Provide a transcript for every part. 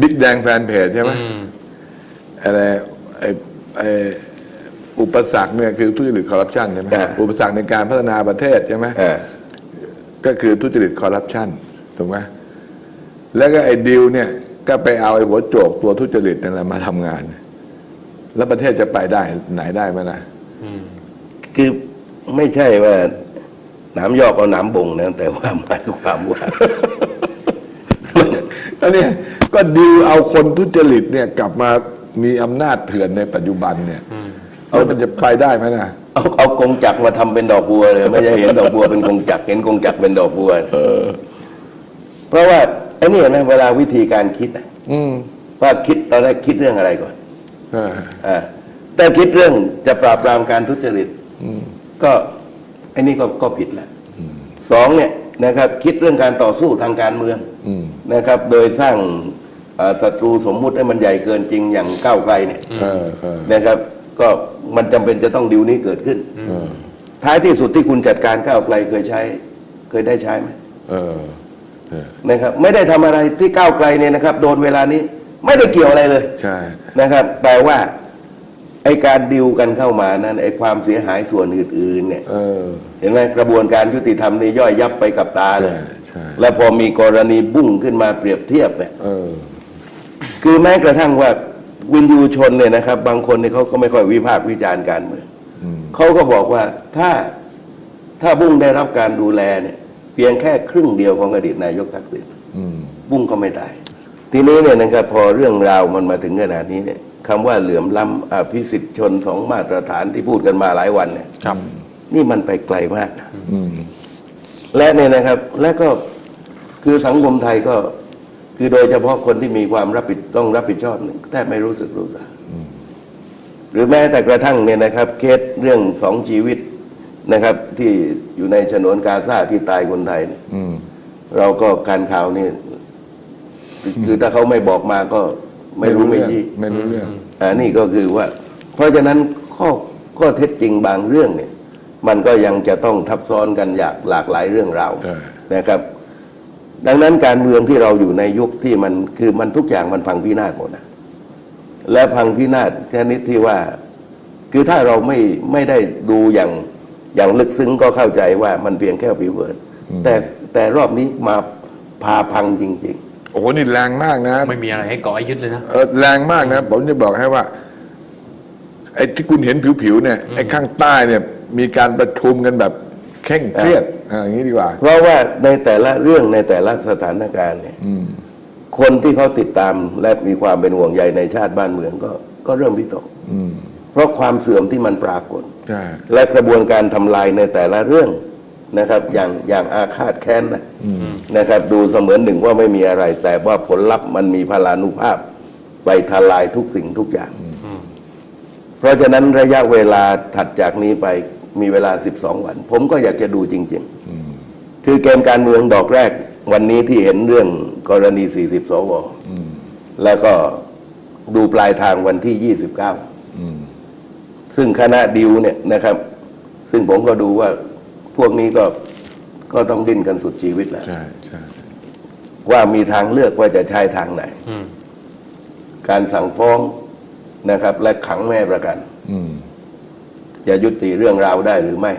บิ๊กแดงแฟนเพจใช่ไหมอืมอะไรไอ้ไอ้อุปสรรคเนี่ยคือทุจริตคอร์รัปชันใช่ไหมอ่า อุปสรรคในการพัฒนาประเทศใช่ไหมอ่าก็คือทุจริตคอร์รัปชันถูกไหมแล้วก็ไอ้ดิวเนี่ยก็ไปเอาไอ้หัวโจกตัวทุจริตนั่นแหละมาทำงาน แล้วประเทศจะไปได้ไหนได้ไหมล่ะคือไม่ใช่ว่าหนามยอกเอาหนามบ่งนะแต่ว่าหมายความว่า อันนี้ก็ดิวเอาคนทุจริตเนี่ยกลับมามีอำนาจเถื่อนในปัจจุบันเนี่ยแล้วมันจะไปได้ไหมนะเอาเอากงจักรมาทำเป็นดอกบัวเลยไม่ใช่เห็นดอกบัวเป็นกงจักรเห็นกงจักรเป็นดอกบัวเพราะว่าไอ้นี่เห็นไหมเวลาวิธีการคิดอะอืมว่าคิดตอนแรกคิดเรื่องอะไรก่อนเอออ่าแต่คิดเรื่องจะปราบปรามการทุจริตก็ไอ้นี่ก็ก็ผิดแล้วสองเนี่ย นะครับคิดเรื่องการต่อสู้ทางการเมืองอืมนะครับ โดยสร้างอ่าศัตรูสมมุติให้มันใหญ่เกินจริงอย่างก้าวไกลเนี่ยเออเออนะครับ ก็มันจำเป็นจะต้องดิวนี้เกิดขึ้นเออท้ายที่สุดที่คุณจัดการก้าวไกลเคยใช้ เคยได้ใช้ไหมเออเออนะครับ ไม่ได้ทำอะไรที่ก้าวไกลเนี่ยนะครับ โดนเวลานี้ไม่ได้เกี่ยวอะไรเลยใช่นะครับแปลว่า ไอการดิวกันเข้ามานั้นไอความเสียหายส่วนอื่นๆเนี่ยเออ เห็นไหมกระบวนการยุติธรรมนี่ย่อยยับไปกับตาเลยใช่ใช่ และพอมีกรณีบุ้งขึ้นมาเปรียบเทียบเนี่ย เออ คือแม้กระทั่งว่าวินยูชนเนี่ยนะครับ บางคนเนี่ยเขาก็ไม่ค่อยวิพากษ์วิจารณ์การเมืองอืม เขาก็บอกว่าถ้าถ้าบุ้งได้รับการดูแลเนี่ย เพียงแค่ครึ่งเดียวของอดีตนายกทักษิณ อืม บุ้งก็ไม่ตายทีนี้เนี่ยนะครับพอเรื่องราวมันมาถึงขนาดนี้เนี่ย คำว่าเหลื่อมล้ำอภิสิทธิชนสองมาตรฐานที่พูดกันมาหลายวันเนี่ยครับ นี่มันไปไกลมากนะอืม และเนี่ยนะครับ และก็คือสังคมไทยก็ คือโดยเฉพาะคนที่มีความรับผิดต้องรับผิดชอบเนี่ยแทบไม่รู้สึกรู้สาหรือแม้แต่กระทั่งเนี่ยนะครับ เคสเรื่องสองชีวิตนะครับ ที่อยู่ในฉนวนกาซาที่ตายคนไทยเนี่ยอืม เราก็การข่าวนี่คือคือถ้าเขาไม่บอกมาก็ ไม่รู้ไม่ยี่ไม่รู้เรื่องอ่านี่ก็คือว่า เพราะฉะนั้นข้อข้อเท็จจริงบางเรื่องเนี่ย มันก็ยังจะต้องทับซ้อนกันอย่างหลากหลายเรื่องราวใช่นะครับ ดังนั้นการเมืองที่เราอยู่ในยุคที่มันคือมันทุกอย่างมันพังพินาศหมดนะและพังพินาศชนิดที่ว่า คือถ้าเราไม่ไม่ได้ดูอย่างอย่างลึกซึ้งก็เข้าใจว่ามันเพียงแค่ผิวเผินแต่แต่รอบนี้มาพาพังจริงโอ้โหนี่แรงมากนะ ไม่มีอะไรให้เกาะให้ยึดเลยนะเออแรงมากนะผมจะบอกให้ว่า ไอ้ที่คุณเห็นผิวๆเนี่ยไอ้ข้างใต้เนี่ย มีการประชุมกันแบบเคร่งเครียดอ่าอย่างนี้ดีกว่าๆเพราะว่าในแต่ละเรื่องในแต่ละสถานการณ์เนี่ยอืมคนที่เขาติดตามและมีความเป็นห่วงใยในชาติบ้านเมืองก็ ก็เริ่มวิตกอืมเพราะความเสื่อมที่มันปรากฏใช่และกระบวนการทำลายในแต่ละเรื่อง นะครับ อย่างอย่างอาฆาตแค้นนะนะครับ ดูเสมือนหนึ่งว่าไม่มีอะไร แต่ว่าผลลัพธ์มันมีพลานุภาพ ไปทลายทุกสิ่งทุกอย่าง เพราะฉะนั้นระยะเวลาถัดจากนี้ไปมีเวลา 12 วัน ผมก็อยากจะดูจริง ๆ คือเกมการเมืองดอกแรกวันนี้ที่เห็นเรื่องกรณี 40 สวแล้วก็ดูปลายทางวันที่ 29อืมซึ่งคณะดิวเนี่ยนะครับ ซึ่งผมก็ดูว่า พวกนี้ก็ก็ต้องดิ้นกันสุดชีวิตแล้วใช่ใช่ว่ามีทางเลือกว่าจะใช้ทางไหน อืมการสั่งฟ้องนะครับ และขังแม่ประกัน อืมจะยุติเรื่องราวได้หรือไม่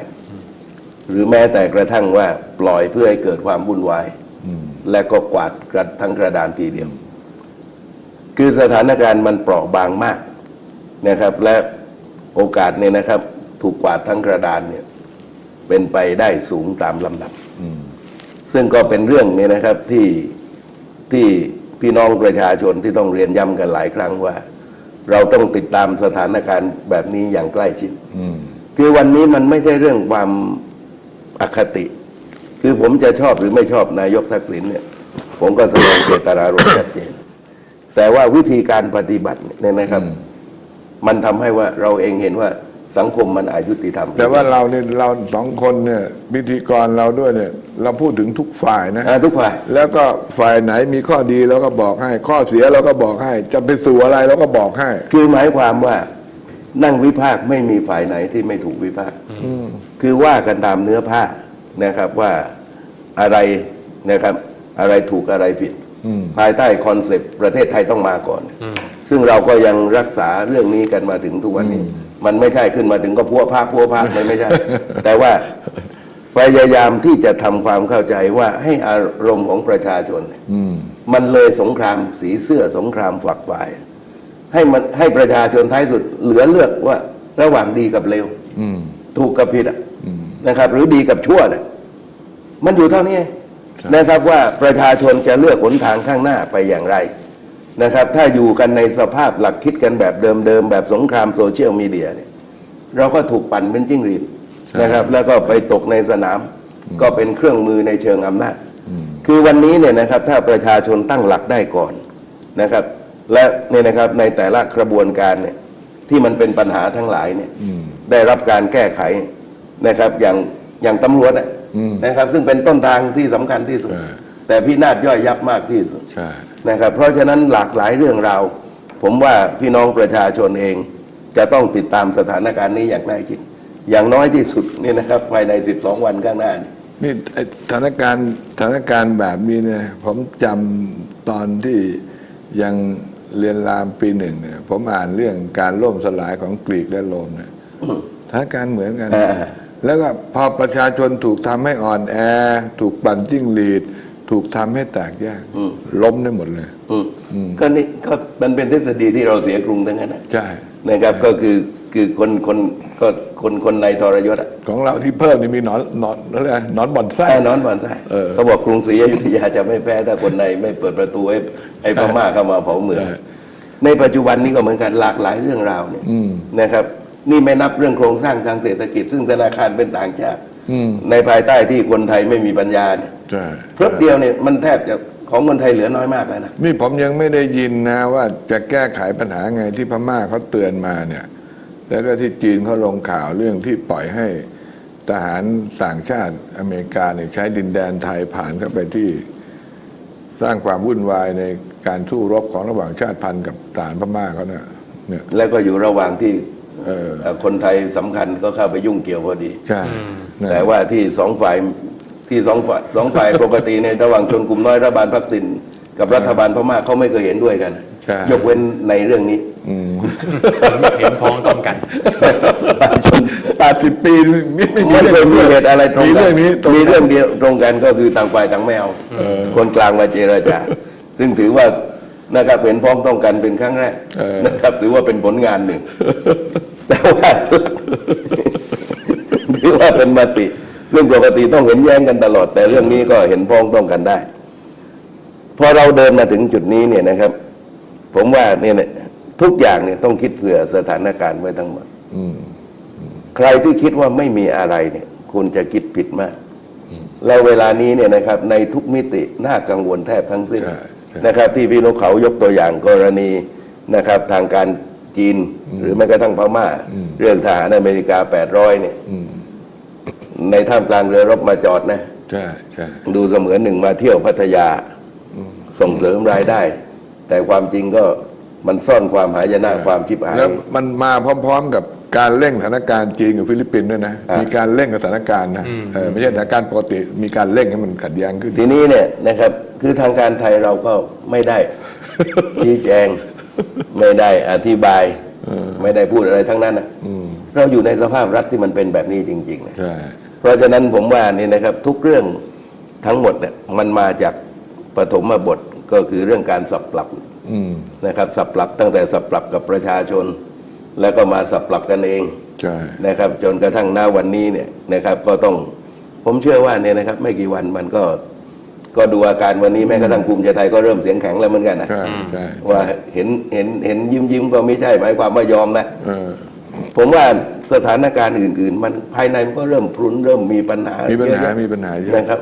หรือแม้แต่กระทั่งว่าปล่อยเพื่อให้เกิดความวุ่นวาย อืมและก็กวาดกระทั้งกระดานทีเดียว คือสถานการณ์มันเปราะบางมากนะครับ และโอกาสเนี่ยนะครับ ถูกกวาดทั้งกระดานเนี่ย เป็นไปได้สูงตามลำดับอืมซึ่งก็เป็นเรื่องนี้นะครับที่ที่พี่น้องประชาชนที่ต้องเรียนย้ำกันหลายครั้งว่า เราต้องติดตามสถานการณ์แบบนี้อย่างใกล้ชิดอืมคือวันนี้มันไม่ใช่เรื่องความอคติ คือผมจะชอบหรือไม่ชอบนายกทักษิณเนี่ย ผมก็แสดงเจตนารมณ์ชัดเจนแต่ว่าวิธีการปฏิบัติเนี่ยนะครับ มันทำให้ว่าเราเองเห็นว่า สังคมมันอายุติธรรมแต่ว่าเราเนี่ยเราสองคนเนี่ยพิธีกรเราด้วยเนี่ย เราพูดถึงทุกฝ่ายนะอ่าทุกฝ่าย แล้วก็ฝ่ายไหนมีข้อดีเราก็บอกให้ ข้อเสียเราก็บอกให้ จะไปสู่อะไรเราก็บอกให้ คือหมายความว่านั่งวิพากษ์ไม่มีฝ่ายไหนที่ไม่ถูกวิพากษ์คือว่ากันตามเนื้อผ้านะครับว่าอะไรนะครับ อะไรถูกอะไรผิดอภายใต้คอนเซปต์ประเทศไทยต้องมาก่อน ซึ่งเราก็ยังรักษาเรื่องนี้กันมาถึงทุกวันนี้ มันไม่ใช่ขึ้นมาถึงก็พัวพาพัวพามันไม่ใช่ แต่ว่าพยายามที่จะทำความเข้าใจว่าให้อารมณ์ของประชาชนเนี่ยมันเลยสงครามสีเสื้อสงครามฝักฝ่าย ให้มันให้ประชาชนท้ายสุดเหลือเลือกว่า ระหว่างดีกับเลวถูกกับผิดอะนะครับ หรือดีกับชั่วน่ะมันอยู่เท่านี้นะครับว่าประชาชนจะเลือกหนทางข้างหน้าไปอย่างไร นะครับ ถ้าอยู่กันในสภาพหลักคิดกันแบบเดิมๆ แบบสงครามโซเชียลมีเดียเนี่ย เราก็ถูกปั่นเป็นจิ้งหรีดนะครับ แล้วก็ไปตกในสนาม ก็เป็นเครื่องมือในเชิงอำนาจ คือวันนี้เนี่ยนะครับ ถ้าประชาชนตั้งหลักได้ก่อนนะครับ และเนี่ยนะครับในแต่ละกระบวนการเนี่ยที่มันเป็นปัญหาทั้งหลายเนี่ยได้รับการแก้ไขนะครับ อย่างอย่างตำรวจอะนะครับ ซึ่งเป็นต้นทางที่สำคัญที่สุดใช่แต่พินาศย่อยยับมากที่สุดใช่ นะครับ เพราะฉะนั้นหลากหลายเรื่องราวผมว่าพี่น้องประชาชนเอง จะต้องติดตามสถานการณ์นี้อย่างใกล้ชิดอย่างน้อยที่สุดเนี่ยนะครับ ภายใน 12 วันข้างหน้านี่นี่ไอ้สถานการณ์สถานการณ์แบบนี้เนี่ยผมจำตอนที่ยังเรียนรามปีหนึ่งเนี่ยผมอ่านเรื่องการล่มสลายของกรีกและโรมเนี่ยสถานการณ์เหมือนกันอ่าแล้วก็พอประชาชนถูกทำให้อ่อนแอ ถูกปั่นจิ้งหรีด ถูกทำให้แตกแยกล้มได้หมดเลยอืมก็นี่ก็มันเป็นทฤษฎีที่เราเสียกรุงทั้งนั้นนะใช่นะครับก็คือคือคนคนก็คนคนในทรยศอะของเราที่เพิ่มนี่มีหนอนหนอนอะไรนะหนอนบ่อนไส้แน่นอนก่อนใช่เออเขาบอกกรุงศรีอยุธยาจะไม่แพ้ถ้าคนในไม่เปิดประตูให้ให้พม่าเข้ามาเผาเมืองใช่ในปัจจุบันนี้ก็เหมือนกันหลากหลายเรื่องราวเนี่ยนะครับ นี่ไม่นับเรื่องโครงสร้างทางเศรษฐกิจ ซึ่งธนาคารเป็นต่างชาติในภายใต้ที่คนไทยไม่มีปัญญาเนี่ย ใช่เพราะเดียวเนี่ยมันแทบจะของคนไทยเหลือน้อยมากแล้วนะนี่ผมยังไม่ได้ยินนะว่าจะแก้ไขปัญหาไงที่พม่าเขาเตือนมาเนี่ย แล้วก็ที่จีนเขาลงข่าวเรื่องที่ปล่อยให้ทหารต่างชาติอเมริกาเนี่ยใช้ดินแดนไทยผ่านเข้าไปที่สร้างความวุ่นวายในการสู้รบของระหว่างชาติพันธุ์กับทหารพม่าเขาเนี่ยเนี่ยแล้วก็อยู่ระหว่างที่เออเอ่อคนไทยสำคัญก็เข้าไปยุ่งเกี่ยวพอดี ใช่นะแต่ว่าที่สองฝ่าย ที่สองฝ่ายสองฝ่ายปกติในยระหว่างชนกลุ่มน้อยรัฐบาลพักตินกับรัฐบาลพม่าเขาไม่เคยเห็นด้วยกัน ใช่ ยกเว้นในเรื่องนี้เห็นพ้องต้องกันแปดสิบปีไม่ไม่มีไม่เคยมีเหตุอะไรตรงมีกัเรื่องนี้ตรงมีกันเรื่องเดียวตรงกันก็คือต่างฝ่ายต่างไม่เอาคนกลางมาเจรจาซึ่งถือว่านะครับเห็นพ้องต้องกันเป็นครั้งแรกนะครับ ถือว่าเป็นผลงานหนึ่ง แต่ว่า ถือว่าเป็นมติ เรื่องปกติต้องเห็นแย้งกันตลอด แต่เรื่องนี้ก็เห็นพ้องต้องกันได้พอเราเดินมาถึงจุดนี้เนี่ยนะครับ ผมว่าเนี่ยนะทุกอย่างเนี่ยต้องคิดเผื่อสถานการณ์ไว้ทั้งหมดใครที่คิดว่าไม่มีอะไรเนี่ย คุณจะคิดผิดมากแล้วเวลานี้เนี่ยนะครับ ในทุกมิติน่ากังวลแทบทั้งสิ้นใช่ใช่นะครับ ที่พี่นกเขายกตัวอย่างกรณีนะครับ ทางการจีนหรือแม้กระทั่งพม่า เรื่องทหารอเมริกา 800 เนี่ย ในท่ามกลางเรือรบมาจอดนะใช่ใช่ดูเสมือนหนึ่งมาเที่ยวพัทยาส่งเสริมรายได้ แต่ความจริงก็มันซ่อนความหายนะความชิบหายแล้วมันมาพร้อม ๆ กับการเร่งสถานการณ์จีนกับฟิลิปปินส์ด้วยนะอ่ามีมีการเร่งสถานการณ์นะเออไม่ใช่สถานการณ์ปกติมีการเร่งให้มันขัดแย้งขึ้น ทีนี้เนี่ยนะครับคือทางการไทยเราก็ไม่ได้ชี้แจงไม่ได้อธิบาย ไม่ได้พูดอะไรทั้งนั้นนะเราอยู่ในสภาพรัฐที่มันเป็นแบบนี้จริงๆนะใช่เพราะฉะนั้นผมว่านี่นะครับทุกเรื่องทั้งหมดเนี่ยมันมาจากปฐมบทก็คือเรื่องการสับปรับอืมนะครับสับปรับตั้งแต่สับปรับกับประชาชน แล้วก็มาสับปรับกันเองใช่นะครับ จนกระทั่งหน้าวันนี้เนี่ยนะครับ ก็ต้องผมเชื่อว่าเนี่ยนะครับ ไม่กี่วันมันก็ ก็ดูอาการวันนี้แม้กระทั่งภูมิใจไทยก็เริ่มเสียงแข็งแล้วเหมือนกันนะใช่ใช่ว่าเห็นเห็นเห็นยิ้มยิ้มก็ไม่ใช่หมายความว่ายอมนะเออผมว่าสถานการณ์อื่น ๆ มันภายในมันก็เริ่มพรุนเริ่มมีปัญหามีปัญเยอะหาแยะมีปัญหาเยอะนะครับ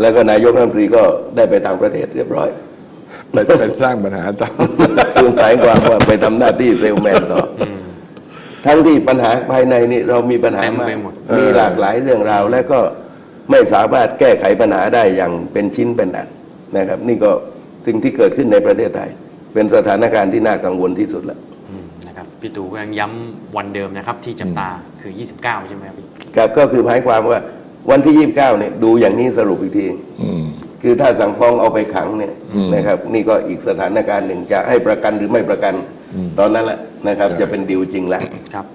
แล้วก็นายกรัฐมนตรีก็ได้ไปต่างประเทศเรียบร้อยไปไปสร้างปัญหาต่อคือหมายความว่าไปทำหน้าที่เซลแมนต่ออทั้งที่ปัญหาภายในนี่เรามีปัญหาเต็มมากไปหมดมีหลากหลายเรื่องราวและก็ ไม่สามารถแก้ไขปัญหาได้อย่างเป็นชิ้นเป็นอันนะครับ นี่ก็สิ่งที่เกิดขึ้นในประเทศไทย เป็นสถานการณ์ที่น่ากังวลที่สุดแล้วอืมนะครับพี่ตู่ก็ยังย้ำวันเดิมนะครับ ที่จับตาคือ 29 ใช่ไหมครับพี่ครับก็คือหมายความว่าวันที่ 29 เนี่ยดูอย่างนี้สรุปอีกทีคือถ้าสั่งฟ้องเอาไปขังเนี่ยอืมนะครับ นี่ก็อีกสถานการณ์หนึ่งจะให้ประกันหรือไม่ประกัน ตอนนั้นแหละนะครับใช่จะเป็นดิวจริงแล้วครับ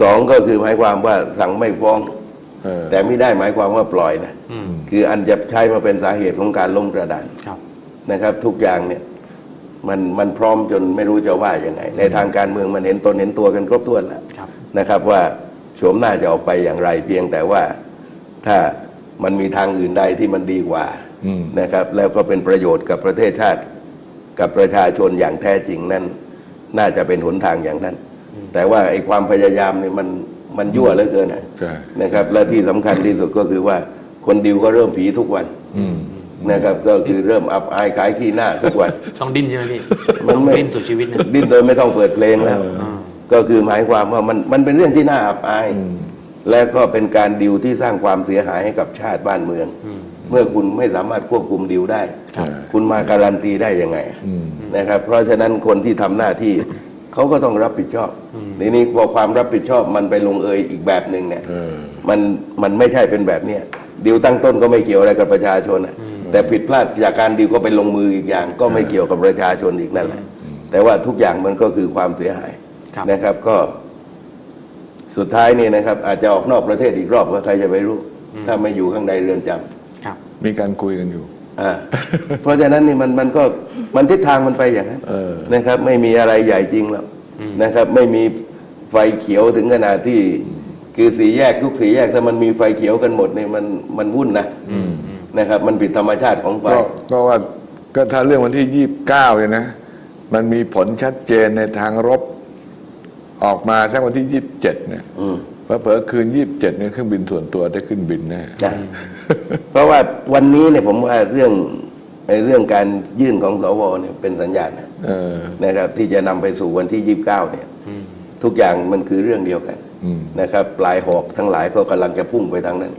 สองก็คือหมายความว่าสั่งไม่ฟ้องเออ แต่ไม่ได้หมายความว่าปล่อยนะอืมคืออันจะใช้มาเป็นสาเหตุของการล้มกระดานครับนะครับ ทุกอย่างเนี่ยมันมันพร้อมจนไม่รู้จะว่ายังไง ในทางการเมืองมันเห็นตนเห็นตัวกันครบถ้วนแล้วครับนะครับว่าโฉมหน้าจะออกไปอย่างไรเพียงแต่ว่าถ้ามันมีทางอื่นใดที่มันดีกว่าอืมนะครับ แล้วก็เป็นประโยชน์กับประเทศชาติ กับประชาชนอย่างแท้จริงนั้น น่าจะเป็นหนทางอย่างนั้น แต่ว่าไอ้ความพยายามเนี่ยมัน มันยั่วเหลือเกินนะใช่นะครับ และที่สำคัญที่สุดก็คือว่าคนดิวก็เริ่มผีทุกวันอืมนะครับ ก็คือเริ่มอับอายขายขี้หน้าทุกวันต้องดิ้นใช่ไหมพี่มันต้องไม่ดิ้นสุดชีวิตนะดิ้นโดยไม่ต้องเปิดเพลงแล้วอ่าก็คือหมายความว่ามันมันเป็นเรื่องที่น่าอับอาย และก็เป็นการดิวที่สร้างความเสียหายให้กับชาติบ้านเมืองอืมเมื่อคุณไม่สามารถควบคุมดิวได้ใช่คุณมาการันตีได้ยังไงอืมนะครับ เพราะฉะนั้นคนที่ทำหน้าที่ เขาก็ต้องรับผิดชอบทีนี้พอความรับผิดชอบมันไปลงเอยอีกแบบหนึ่งเนี่ยเออมันมันไม่ใช่เป็นแบบเนี้ยดิวตั้งต้นก็ไม่เกี่ยวอะไรกับประชาชนอะแต่ผิดพลาดจากการดิวก็ไปลงมืออีกอย่าง ก็ไม่เกี่ยวกับประชาชนอีกนั่นแหละ แต่ว่าทุกอย่างมันก็คือความเสียหายครับนะครับ ก็ สุดท้ายนี่นะครับ อาจจะออกนอกประเทศอีกรอบก็ใครจะไปรู้ ถ้าไม่อยู่ข้างในเรือนจำครับมีการคุยกันอยู่อ่า เพราะฉะนั้นนี่มันมันก็มันทิศทางมันไปอย่างนั้นเออนะครับ ไม่มีอะไรใหญ่จริงหรอกนะครับ ไม่มีไฟเขียวถึงขนาดที่ คือสีแยกทุกสีแยกถ้ามันมีไฟเขียวกันหมดเนี่ยมันมันวุ่นนะนะครับ มันผิดธรรมชาติของไฟก็ก็ว่าก็ถ้าเรื่องวันที่ยี่บเก้าเนี่ยนะ มันมีผลชัดเจนในทางรบออกมาสักวันที่ยี่บเจ็ดเนี่ย อืมเผลอๆคืนยี่บเจ็ดเนี่ยเครื่องบินส่วนตัวได้ขึ้นบินแน่นะเพราะว่าวันนี้เนี่ยผมว่าเรื่องไอ้เรื่องการยื่นของสวเนี่ยเป็นสัญญาณนะเออนะครับที่จะนำไปสู่วันที่ยี่บเก้าเนี่ยทุกอย่างมันคือเรื่องเดียวกันอืมนะครับปลายหอกทั้งหลายก็กำลังจะพุ่งไปทางนั้น